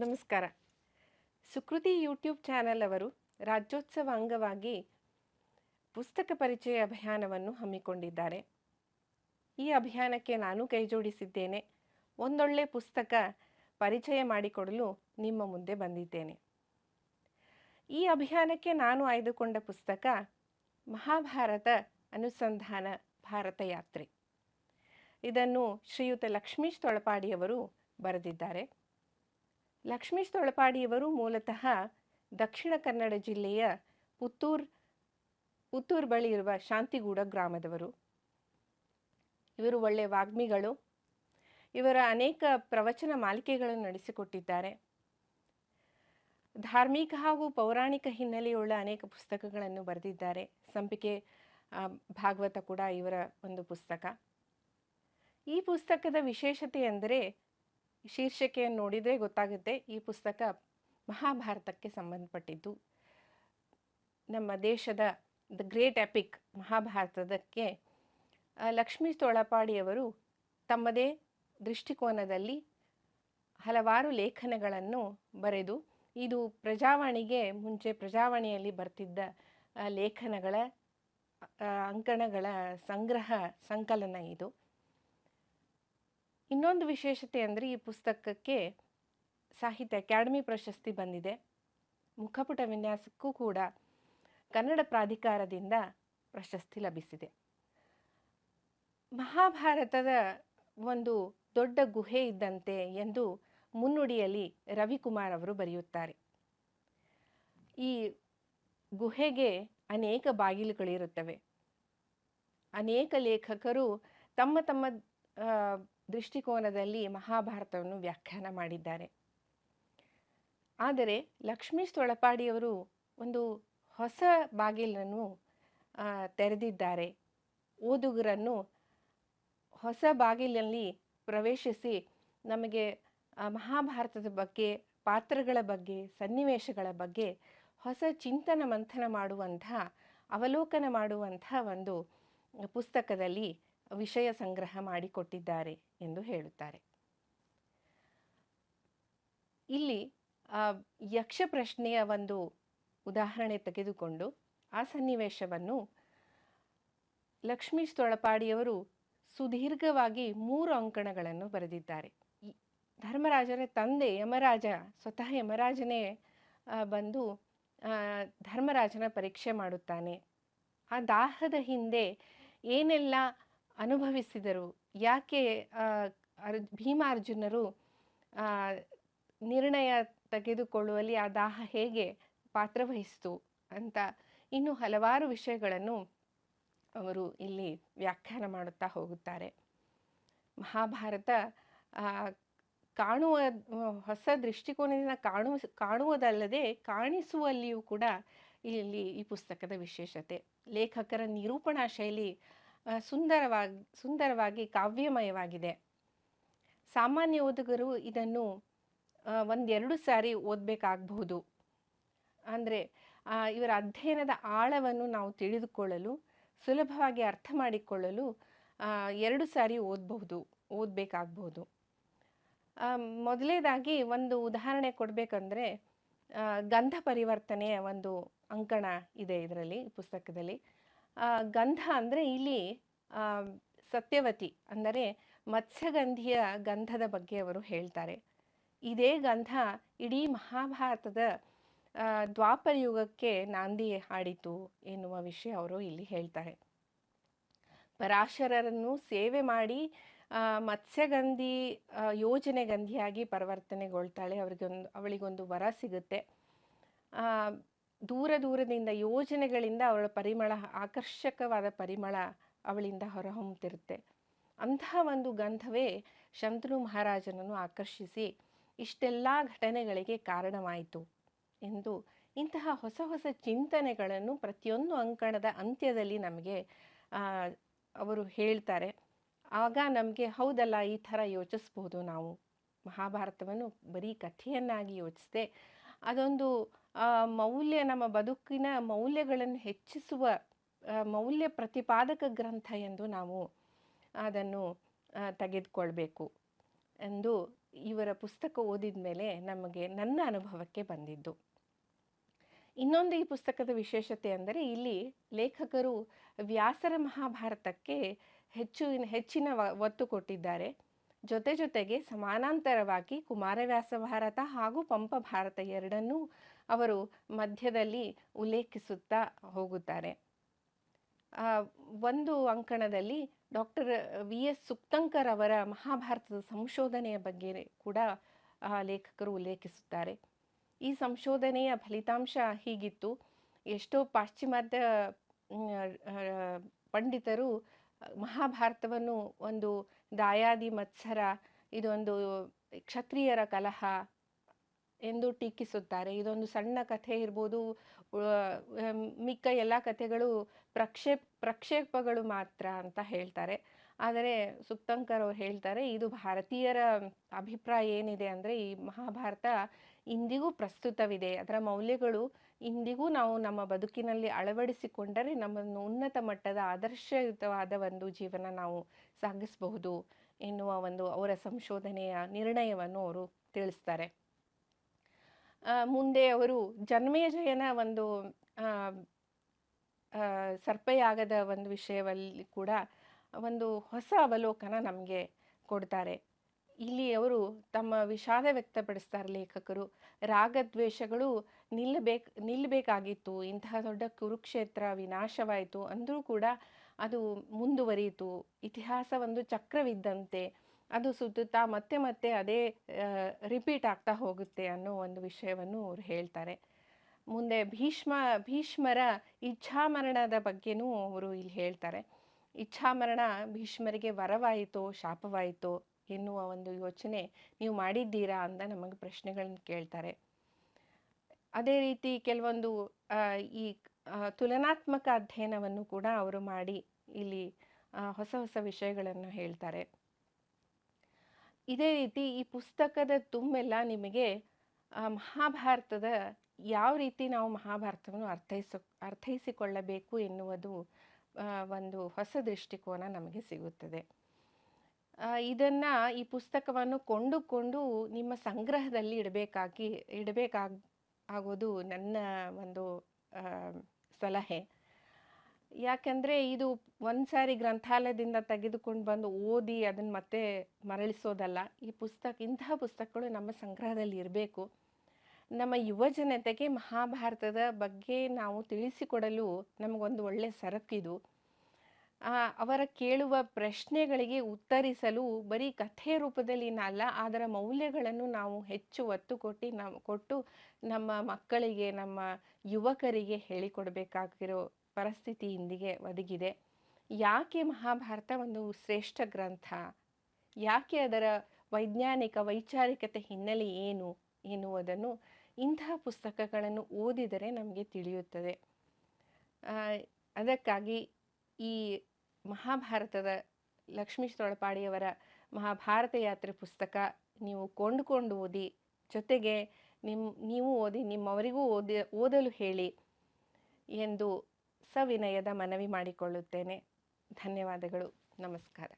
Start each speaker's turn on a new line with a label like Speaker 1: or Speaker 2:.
Speaker 1: ನಮಸ್ಕಾರ. Sukruti YouTube channel ಅವರು ರಾಜ್ಯೋತ್ಸವ ಅಂಗವಾಗಿ ಪುಸ್ತಕ ಪರಿಚಯ ಅಭಿಯಾನವನ್ನು ಹಮ್ಮಿಕೊಂಡಿದ್ದಾರೆ. ಈ ಅಭಿಯಾನಕ್ಕೆ ನಾನು ಕೈಜೋಡಿಸಿದ್ದೇನೆ ಒಂದೊಳ್ಳೆ ಪುಸ್ತಕ ಪರಿಚಯ ಮಾಡಿಕೊಡಲು ನಿಮ್ಮ ಮುಂದೆ ಬಂದಿದ್ದೇನೆ. ಈ ಅಭಿಯಾನಕ್ಕೆ ನಾನು ಆಯ್ದುಕೊಂಡ ಪುಸ್ತಕ ಮಹಾಭಾರತ ಅನುಸಂಧಾನ ಭಾರತ ಯಾತ್ರೆ. ಇದನ್ನು ಶ್ರೀಯುತ ಲಕ್ಷ್ಮೀಶ್ ತೊಳಪಾಡಿಯವರು ಬರೆದಿದ್ದಾರೆ. ಲಕ್ಷ್ಮೀಶ್ ತೊಳಪಾಡಿಯವರು ಮೂಲತಃ ದಕ್ಷಿಣ ಕನ್ನಡ ಜಿಲ್ಲೆಯ ಪುತ್ತೂರ್, ಪುತ್ತೂರು ಬಳಿ ಇರುವ ಶಾಂತಿಗೂಡ ಗ್ರಾಮದವರು. ಇವರು ಒಳ್ಳೆಯ ವಾಗ್ಮಿಗಳು. ಇವರ ಅನೇಕ ಪ್ರವಚನ ಮಾಲಿಕೆಗಳನ್ನು ನಡೆಸಿಕೊಟ್ಟಿದ್ದಾರೆ. ಧಾರ್ಮಿಕ ಹಾಗೂ ಪೌರಾಣಿಕ ಹಿನ್ನೆಲೆಯುಳ್ಳ ಅನೇಕ ಪುಸ್ತಕಗಳನ್ನು ಬರೆದಿದ್ದಾರೆ. ಸಂಪಿಕೆ ಭಾಗವತ ಕೂಡ ಇವರ ಒಂದು ಪುಸ್ತಕ. ಈ ಪುಸ್ತಕದ ವಿಶೇಷತೆ ಎಂದರೆ ಶೀರ್ಷಿಕೆಯನ್ನು ನೋಡಿದರೆ ಗೊತ್ತಾಗುತ್ತೆ. ಈ ಪುಸ್ತಕ ಮಹಾಭಾರತಕ್ಕೆ ಸಂಬಂಧಪಟ್ಟಿದ್ದು. ನಮ್ಮ ದೇಶದ ದ ಗ್ರೇಟ್ ಎಪಿಕ್ ಮಹಾಭಾರತದಕ್ಕೆ ಲಕ್ಷ್ಮೀ ತೊಳಪಾಡಿಯವರು ತಮ್ಮದೇ ದೃಷ್ಟಿಕೋನದಲ್ಲಿ ಹಲವಾರು ಲೇಖನಗಳನ್ನು ಬರೆದು, ಇದು ಪ್ರಜಾವಾಣಿಗೆ ಮುಂಚೆ ಪ್ರಜಾವಾಣಿಯಲ್ಲಿ ಬರ್ತಿದ್ದ ಲೇಖನಗಳ ಅಂಕಣಗಳ ಸಂಗ್ರಹ, ಸಂಕಲನ ಇದು. ಇನ್ನೊಂದು ವಿಶೇಷತೆ ಅಂದರೆ ಈ ಪುಸ್ತಕಕ್ಕೆ ಸಾಹಿತ್ಯ ಅಕಾಡೆಮಿ ಪ್ರಶಸ್ತಿ ಬಂದಿದೆ. ಮುಖಪುಟ ವಿನ್ಯಾಸಕ್ಕೂ ಕೂಡ ಕನ್ನಡ ಪ್ರಾಧಿಕಾರದಿಂದ ಪ್ರಶಸ್ತಿ ಲಭಿಸಿದೆ. ಮಹಾಭಾರತದ ಒಂದು ದೊಡ್ಡ ಗುಹೆ ಇದ್ದಂತೆ ಎಂದು ಮುನ್ನುಡಿಯಲ್ಲಿ ರವಿಕುಮಾರ್ ಅವರು ಬರೆಯುತ್ತಾರೆ. ಈ ಗುಹೆಗೆ ಅನೇಕ ಬಾಗಿಲುಗಳಿರುತ್ತವೆ. ಅನೇಕ ಲೇಖಕರು ತಮ್ಮ ತಮ್ಮ ದೃಷ್ಟಿಕೋನದಲ್ಲಿ ಮಹಾಭಾರತವನ್ನು ವ್ಯಾಖ್ಯಾನ ಮಾಡಿದ್ದಾರೆ. ಆದರೆ ಲಕ್ಷ್ಮೀಶ್ ತೊಳಪಾಡಿಯವರು ಒಂದು ಹೊಸ ಬಾಗಿಲನ್ನು ತೆರೆದಿದ್ದಾರೆ. ಓದುಗರನ್ನು ಹೊಸ ಬಾಗಿಲಲ್ಲಿ ಪ್ರವೇಶಿಸಿ ನಮಗೆ ಮಹಾಭಾರತದ ಬಗ್ಗೆ, ಪಾತ್ರಗಳ ಬಗ್ಗೆ, ಸನ್ನಿವೇಶಗಳ ಬಗ್ಗೆ ಹೊಸ ಚಿಂತನ ಮಂಥನ ಮಾಡುವಂಥ ಅವಲೋಕನ ಮಾಡುವಂಥ ಒಂದು ಪುಸ್ತಕದಲ್ಲಿ ವಿಷಯ ಸಂಗ್ರಹ ಮಾಡಿಕೊಟ್ಟಿದ್ದಾರೆ ಎಂದು ಹೇಳುತ್ತಾರೆ. ಇಲ್ಲಿ ಯಕ್ಷ ಪ್ರಶ್ನೆಯ ಒಂದು ಉದಾಹರಣೆ ತೆಗೆದುಕೊಂಡು ಆ ಸನ್ನಿವೇಶವನ್ನು ಲಕ್ಷ್ಮೀಶ್ ತೊಳಪಾಡಿಯವರು ಸುದೀರ್ಘವಾಗಿ ಮೂರು ಅಂಕಣಗಳನ್ನು ಬರೆದಿದ್ದಾರೆ. ಧರ್ಮರಾಜನ ತಂದೆ ಯಮರಾಜ, ಸ್ವತಃ ಯಮರಾಜನೇ ಬಂದು ಧರ್ಮರಾಜನ ಪರೀಕ್ಷೆ ಮಾಡುತ್ತಾನೆ. ಆ ದಾಹದ ಹಿಂದೆ ಏನೆಲ್ಲ ಅನುಭವಿಸಿದರು. ಯಾಕೆ ಅರ್ ಭೀಮಾರ್ಜುನರು ನಿರ್ಣಯ ತೆಗೆದುಕೊಳ್ಳುವಲ್ಲಿ ಆ ದಾಹ ಹೇಗೆ ಪಾತ್ರವಹಿಸಿತು ಅಂತ ಇನ್ನು ಹಲವಾರು ವಿಷಯಗಳನ್ನು ಅವರು ಇಲ್ಲಿ ವ್ಯಾಖ್ಯಾನ ಮಾಡುತ್ತಾ ಹೋಗುತ್ತಾರೆ. ಮಹಾಭಾರತ ಕಾಣುವ, ಹೊಸ ದೃಷ್ಟಿಕೋನದಿಂದ ಕಾಣುವ ಕಾಣುವುದಲ್ಲದೆ ಕಾಣಿಸುವಲ್ಲಿಯೂ ಕೂಡ ಇಲ್ಲಿ ಈ ಪುಸ್ತಕದ ವಿಶೇಷತೆ. ಲೇಖಕರ ನಿರೂಪಣಾ ಶೈಲಿ ಸುಂದರವಾಗಿ ಸುಂದರವಾಗಿ ಕಾವ್ಯಮಯವಾಗಿದೆ. ಸಾಮಾನ್ಯ ಓದುಗರು ಇದನ್ನು ಒಂದೆರಡು ಸಾರಿ ಓದಬೇಕಾಗಬಹುದು. ಅಂದರೆ ಇವರ ಅಧ್ಯಯನದ ಆಳವನ್ನು ನಾವು ತಿಳಿದುಕೊಳ್ಳಲು, ಸುಲಭವಾಗಿ ಅರ್ಥ ಮಾಡಿಕೊಳ್ಳಲು ಎರಡು ಸಾರಿ ಓದಬಹುದು, ಓದಬೇಕಾಗಬಹುದು. ಮೊದಲೇದಾಗಿ ಒಂದು ಉದಾಹರಣೆ ಕೊಡಬೇಕಂದ್ರೆ ಗಂಧ ಪರಿವರ್ತನೆಯ ಒಂದು ಅಂಕಣ ಇದೆ ಇದರಲ್ಲಿ ಪುಸ್ತಕದಲ್ಲಿ. ಗಂಧ ಅಂದರೆ ಇಲ್ಲಿ ಸತ್ಯವತಿ ಅಂದರೆ ಮತ್ಸ್ಯಗಂಧಿಯ ಗಂಧದ ಬಗ್ಗೆ ಅವರು ಹೇಳ್ತಾರೆ. ಇದೇ ಗಂಧ ಇಡೀ ಮಹಾಭಾರತದ ದ್ವಾಪರ ಯುಗಕ್ಕೆ ನಾಂದಿ ಹಾಡಿತು ಎನ್ನುವ ವಿಷಯ ಅವರು ಇಲ್ಲಿ ಹೇಳ್ತಾರೆ. ಪರಾಶರರನ್ನು ಸೇವೆ ಮಾಡಿ ಮತ್ಸ್ಯಗಂಧಿ ಆ, ಯೋಜನೆ ಗಂಧಿಯಾಗಿ ಪರಿವರ್ತನೆಗೊಳ್ತಾಳೆ. ಅವರಿಗೊಂದು ಅವಳಿಗೊಂದು ವರ ಸಿಗುತ್ತೆ. ದೂರ ದೂರದಿಂದ ಯೋಜನೆಗಳಿಂದ ಅವಳ ಪರಿಮಳ, ಆಕರ್ಷಕವಾದ ಪರಿಮಳ ಅವಳಿಂದ ಹೊರಹೊಮ್ಮುತ್ತಿರುತ್ತೆ. ಅಂತಹ ಒಂದು ಗಂಧವೇ ಶಂತನು ಮಹಾರಾಜನನ್ನು ಆಕರ್ಷಿಸಿ ಇಷ್ಟೆಲ್ಲ ಘಟನೆಗಳಿಗೆ ಕಾರಣವಾಯಿತು ಎಂದು ಇಂತಹ ಹೊಸ ಹೊಸ ಚಿಂತನೆಗಳನ್ನು ಪ್ರತಿಯೊಂದು ಅಂಕಣದ ಅಂತ್ಯದಲ್ಲಿ ನಮಗೆ ಅವರು ಹೇಳ್ತಾರೆ. ಆಗ ನಮಗೆ ಹೌದಲ್ಲ, ಈ ಥರ ಯೋಚಿಸ್ಬೋದು ನಾವು. ಮಹಾಭಾರತವನ್ನು ಬರೀ ಕಥೆಯನ್ನಾಗಿ ಯೋಚಿಸದೆ ಅದೊಂದು ಮೌಲ್ಯ ನಮ್ಮ ಬದುಕಿನ ಮೌಲ್ಯಗಳನ್ನು ಹೆಚ್ಚಿಸುವ ಮೌಲ್ಯ ಪ್ರತಿಪಾದಕ ಗ್ರಂಥ ಎಂದು ನಾವು ಅದನ್ನು ತೆಗೆದುಕೊಳ್ಬೇಕು ಎಂದು ಇವರ ಪುಸ್ತಕ ಓದಿದ ಮೇಲೆ ನಮಗೆ ನನ್ನ ಅನುಭವಕ್ಕೆ ಬಂದಿದ್ದು. ಇನ್ನೊಂದು ಈ ಪುಸ್ತಕದ ವಿಶೇಷತೆ ಅಂದರೆ ಇಲ್ಲಿ ಲೇಖಕರು ವ್ಯಾಸರ ಮಹಾಭಾರತಕ್ಕೆ ಹೆಚ್ಚು, ಹೆಚ್ಚಿನ ಒತ್ತು ಕೊಟ್ಟಿದ್ದಾರೆ. ಜೊತೆ ಜೊತೆಗೆ ಸಮಾನಾಂತರವಾಗಿ ಕುಮಾರವ್ಯಾಸ ಭಾರತ ಹಾಗೂ ಪಂಪ ಭಾರತ ಎರಡನ್ನೂ ಅವರು ಮಧ್ಯದಲ್ಲಿ ಉಲ್ಲೇಖಿಸುತ್ತಾ ಹೋಗುತ್ತಾರೆ. ಒಂದು ಅಂಕಣದಲ್ಲಿ ಡಾಕ್ಟರ್ ವಿ ಎಸ್ ಸುಪ್ತಂಕರ್ ಅವರ ಮಹಾಭಾರತದ ಸಂಶೋಧನೆಯ ಬಗ್ಗೆ ಕೂಡ ಲೇಖಕರು ಉಲ್ಲೇಖಿಸುತ್ತಾರೆ. ಈ ಸಂಶೋಧನೆಯ ಫಲಿತಾಂಶ ಹೀಗಿತ್ತು. ಎಷ್ಟೋ ಪಾಶ್ಚಿಮಾತ್ಯ ಪಂಡಿತರು ಮಹಾಭಾರತವನ್ನು ಒಂದು ದಾಯಾದಿ ಮತ್ಸರ, ಇದೊಂದು ಕ್ಷತ್ರಿಯರ ಕಲಹ ಎಂದು ಟೀಕಿಸುತ್ತಾರೆ. ಇದೊಂದು ಸಣ್ಣ ಕಥೆ ಇರ್ಬೋದು. ಮಿಕ್ಕ ಎಲ್ಲ ಕಥೆಗಳು ಪ್ರಕ್ಷೇಪ್, ಪ್ರಕ್ಷೇಪಗಳು ಮಾತ್ರ ಅಂತ ಹೇಳ್ತಾರೆ. ಆದರೆ ಸುಪ್ತಂಕರ್ ಅವ್ರು ಹೇಳ್ತಾರೆ, ಇದು ಭಾರತೀಯರ ಅಭಿಪ್ರಾಯ ಏನಿದೆ ಅಂದರೆ, ಈ ಮಹಾಭಾರತ ಇಂದಿಗೂ ಪ್ರಸ್ತುತವಿದೆ. ಅದರ ಮೌಲ್ಯಗಳು ಇಂದಿಗೂ ನಾವು ನಮ್ಮ ಬದುಕಿನಲ್ಲಿ ಅಳವಡಿಸಿಕೊಂಡರೆ ನಮ್ಮನ್ನು ಉನ್ನತ ಮಟ್ಟದ ಆದರ್ಶಯುತವಾದ ಒಂದು ಜೀವನ ನಾವು ಸಾಗಿಸಬಹುದು ಎನ್ನುವ ಒಂದು ಅವರ ಸಂಶೋಧನೆಯ ನಿರ್ಣಯವನ್ನು ಅವರು ತಿಳಿಸ್ತಾರೆ. ಮುಂದೆ ಅವರು ಜನ್ಮೇಜಯನ ಒಂದು ಸರ್ಪಯಾಗದ ಒಂದು ವಿಷಯವಲ್ಲಿ ಕೂಡ ಒಂದು ಹೊಸ ಅವಲೋಕನ ನಮಗೆ ಕೊಡ್ತಾರೆ. ಇಲ್ಲಿ ಅವರು ತಮ್ಮ ವಿಷಾದ ವ್ಯಕ್ತಪಡಿಸ್ತಾರೆ ಲೇಖಕರು. ರಾಗದ್ವೇಷಗಳು ನಿಲ್ಲಬೇಕು, ನಿಲ್ಲಬೇಕಾಗಿತ್ತು. ಇಂತಹ ದೊಡ್ಡ ಕುರುಕ್ಷೇತ್ರ ವಿನಾಶವಾಯಿತು. ಅಂದರೂ ಕೂಡ ಅದು ಮುಂದುವರಿಯಿತು. ಇತಿಹಾಸ ಒಂದು ಚಕ್ರವಿದ್ದಂತೆ. ಅದು ಸುತ್ತುತ್ತಾ ಮತ್ತೆ ಮತ್ತೆ ಅದೇ ರಿಪೀಟ್ ಆಗ್ತಾ ಹೋಗುತ್ತೆ ಅನ್ನೋ ಒಂದು ವಿಷಯವನ್ನು ಅವ್ರು ಹೇಳ್ತಾರೆ. ಮುಂದೆ ಭೀಷ್ಮ, ಭೀಷ್ಮರ ಇಚ್ಛಾಮರಣದ ಬಗ್ಗೆನೂ ಅವರು ಇಲ್ಲಿ ಹೇಳ್ತಾರೆ. ಇಚ್ಛಾಮರಣ ಭೀಷ್ಮರಿಗೆ ವರವಾಯಿತೋ, ಶಾಪವಾಯಿತೋ ಎನ್ನುವ ಒಂದು ಯೋಚನೆ ನೀವು ಮಾಡಿದ್ದೀರಾ ಅಂತ ನಮಗೆ ಪ್ರಶ್ನೆಗಳನ್ನು ಕೇಳ್ತಾರೆ. ಅದೇ ರೀತಿ ಕೆಲವೊಂದು ಈ ತುಲನಾತ್ಮಕ ಅಧ್ಯಯನವನ್ನು ಕೂಡ ಅವರು ಮಾಡಿ ಇಲ್ಲಿ ಹೊಸ ಹೊಸ ವಿಷಯಗಳನ್ನು ಹೇಳ್ತಾರೆ. ಇದೇ ರೀತಿ ಈ ಪುಸ್ತಕದ ತುಂಬೆಲ್ಲ ನಿಮಗೆ ಮಹಾಭಾರತದ ಯಾವ ರೀತಿ ನಾವು ಮಹಾಭಾರತವನ್ನು ಅರ್ಥೈಸ, ಅರ್ಥೈಸಿಕೊಳ್ಳಬೇಕು ಎನ್ನುವುದು ಒಂದು ಹೊಸ ದೃಷ್ಟಿಕೋನ ನಮಗೆ ಸಿಗುತ್ತದೆ. ಇದನ್ನು ಈ ಪುಸ್ತಕವನ್ನು ಕೊಂಡುಕೊಂಡು ನಿಮ್ಮ ಸಂಗ್ರಹದಲ್ಲಿ ಇಡಬೇಕಾಗಿ ಇಡಬೇಕಾಗ್, ಆಗೋದು ನನ್ನ ಒಂದು ಸಲಹೆ. ಯಾಕಂದರೆ ಇದು ಒಂದು ಸಾರಿ ಗ್ರಂಥಾಲಯದಿಂದ ತೆಗೆದುಕೊಂಡು ಬಂದು ಓದಿ ಅದನ್ನು ಮತ್ತೆ ಮರಳಿಸೋದಲ್ಲ. ಈ ಪುಸ್ತಕ, ಇಂತಹ ಪುಸ್ತಕಗಳು ನಮ್ಮ ಸಂಗ್ರಹದಲ್ಲಿ ಇರಬೇಕು. ನಮ್ಮ ಯುವ ಜನತೆಗೆ ಮಹಾಭಾರತದ ಬಗ್ಗೆ ನಾವು ತಿಳಿಸಿಕೊಡಲು ನಮಗೊಂದು ಒಳ್ಳೆಯ ಸರಕಿದು. ಅವರ ಕೇಳುವ ಪ್ರಶ್ನೆಗಳಿಗೆ ಉತ್ತರಿಸಲು ಬರೀ ಕಥೆ ರೂಪದಲ್ಲಿ ಅಲ್ಲ, ಅದರ ಮೌಲ್ಯಗಳನ್ನು ನಾವು ಹೆಚ್ಚು ಒತ್ತು ಕೊಟ್ಟು ನಾವು ಕೊಟ್ಟು ನಮ್ಮ ಮಕ್ಕಳಿಗೆ, ನಮ್ಮ ಯುವಕರಿಗೆ ಹೇಳಿಕೊಡಬೇಕಾಗಿರೋ ಪರಿಸ್ಥಿತಿ ಇಂದಿಗೆ ಒದಗಿದೆ. ಯಾಕೆ ಮಹಾಭಾರತ ಒಂದು ಶ್ರೇಷ್ಠ ಗ್ರಂಥ? ಯಾಕೆ ಅದರ ವೈಜ್ಞಾನಿಕ ವೈಚಾರಿಕತೆ ಹಿನ್ನೆಲೆ ಏನು ಎನ್ನುವುದನ್ನು ಇಂತಹ ಪುಸ್ತಕಗಳನ್ನು ಓದಿದರೆ ನಮಗೆ ತಿಳಿಯುತ್ತದೆ. ಅದಕ್ಕಾಗಿ ಈ ಮಹಾಭಾರತದ ಲಕ್ಷ್ಮೀ ತೊಳಪಾಡಿಯವರ ಮಹಾಭಾರತ ಯಾತ್ರೆ ಪುಸ್ತಕ ನೀವು ಕೊಂಡುಕೊಂಡು ಓದಿ, ಜೊತೆಗೆ ನಿಮ್ಮ ನೀವು ಓದಿ, ನಿಮ್ಮವರಿಗೂ ಓದಿ, ಓದಲು ಹೇಳಿ ಎಂದು ಸವಿನಯದ ಮನವಿ ಮಾಡಿಕೊಳ್ಳುತ್ತೇನೆ. ಧನ್ಯವಾದಗಳು. ನಮಸ್ಕಾರ.